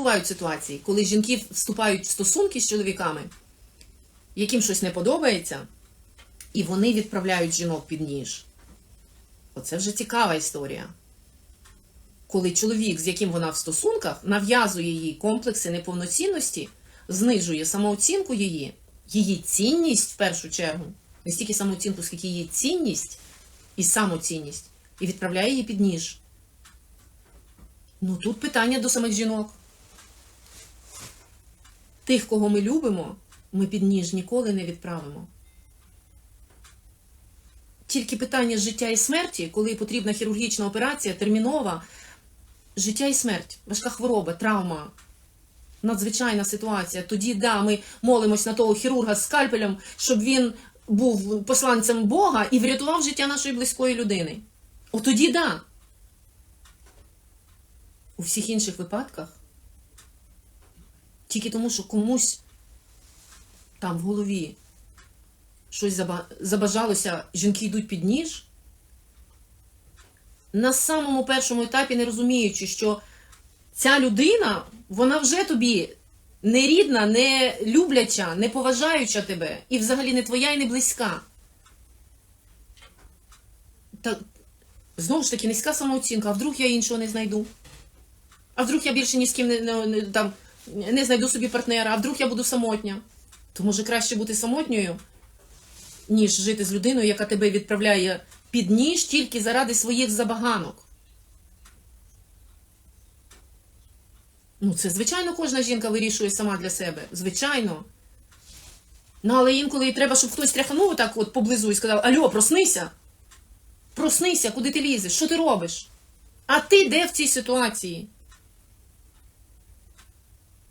бувають ситуації, коли жінки вступають в стосунки з чоловіками, яким щось не подобається, і вони відправляють жінок під ніж. Оце вже цікава історія. Коли чоловік, з яким вона в стосунках, нав'язує їй комплекси неповноцінності, знижує самооцінку її, її цінність в першу чергу, не стільки самооцінку, скільки її цінність і самоцінність, і відправляє її під ніж. Ну тут питання до самих жінок. Тих, кого ми любимо, ми під ніж ніколи не відправимо. Тільки питання життя і смерті, коли потрібна хірургічна операція, термінова, життя і смерть, важка хвороба, травма, надзвичайна ситуація. Тоді, да, ми молимось на того хірурга з скальпелем, щоб він був посланцем Бога і врятував життя нашої близької людини. От тоді да. У всіх інших випадках, тільки тому, що комусь там в голові щось забажалося, жінки йдуть під ніж, на самому першому етапі не розуміючи, що ця людина, вона вже тобі не рідна, не любляча, не поважаюча тебе, і взагалі не твоя і не близька. Та, знову ж таки, низька самооцінка, а вдруг я іншого не знайду? А вдруг я більше ні з ким не, не, не, там, не знайду собі партнера, а вдруг я буду самотня? То може краще бути самотньою, ніж жити з людиною, яка тебе відправляє під ніж тільки заради своїх забаганок. Ну, це, звичайно, кожна жінка вирішує сама для себе. Звичайно. Ну, але інколи і треба, щоб хтось тряханув так от поблизу і сказав: Альо, проснися! Проснися, куди ти лізеш? Що ти робиш? А ти де в цій ситуації?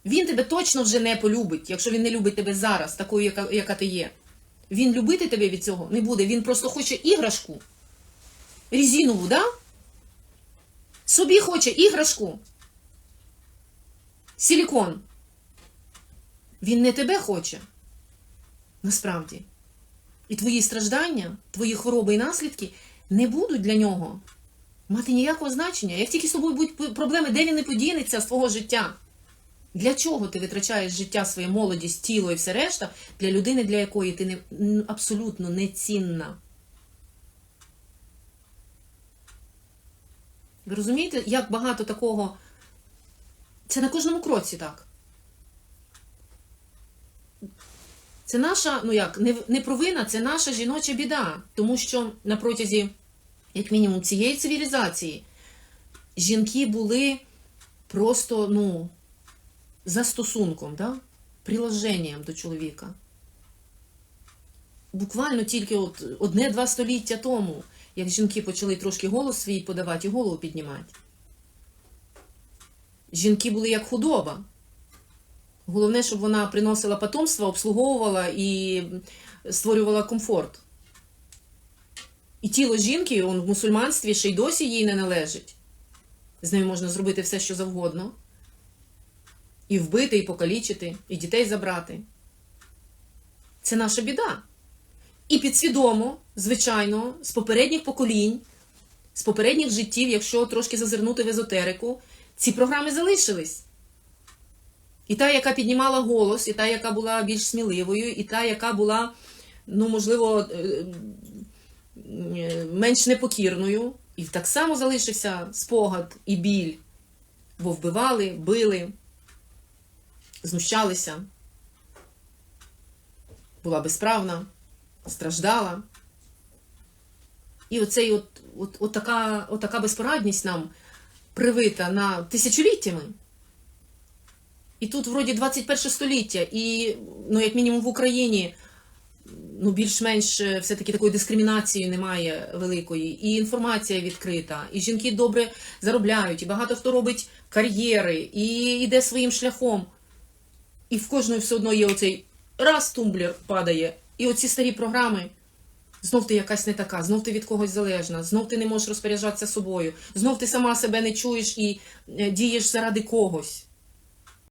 Він тебе точно вже не полюбить, якщо він не любить тебе зараз, такою, яка, яка ти є. Він любити тебе від цього не буде. Він просто хоче іграшку. Резинову, да? Собі хоче іграшку. Силікон. Він не тебе хоче. Насправді. І твої страждання, твої хвороби і наслідки не будуть для нього мати ніякого значення. Як тільки з тобою будуть проблеми, де він не подінеться з твого життя? Для чого ти витрачаєш життя, своє молодість, тіло і все решта для людини, для якої ти не, абсолютно не цінна? Ви розумієте, як багато такого. Це на кожному кроці так. Це наша, ну як, не, не провина, це наша жіноча біда. Тому що на протязі, як мінімум, цієї цивілізації жінки були просто, ну, застосунком, да? приложенням до чоловіка. Буквально тільки от одне-два століття тому, як жінки почали трошки голос свій подавати і голову піднімати. Жінки були як худоба. Головне, щоб вона приносила потомство, обслуговувала і створювала комфорт. І тіло жінки он, в мусульманстві ще й досі їй не належить. З нею можна зробити все, що завгодно. І вбити, і покалічити, і дітей забрати. Це наша біда. І підсвідомо, звичайно, з попередніх поколінь, з попередніх життів, якщо трошки зазирнути в езотерику, ці програми залишились. І та, яка піднімала голос, і та, яка була більш сміливою, і та, яка була, ну, можливо, е, е, менш непокірною, і так само залишився спогад і біль, бо вбивали, били, знущалися, була безправна, страждала. І оцей от, от, от, така, от така безпорадність нам привита на тисячоліттями. І тут, вроді, 21 століття, і, ну, як мінімум, в Україні ну, більш-менш е, все-таки такої дискримінації немає великої, і інформація відкрита, і жінки добре заробляють, і багато хто робить кар'єри, і йде своїм шляхом. І в кожної все одно є оцей раз тумблер падає, і оці старі програми. Знов ти якась не така, знов ти від когось залежна, знов ти не можеш розпоряджатися собою, знов ти сама себе не чуєш і е, дієш заради когось.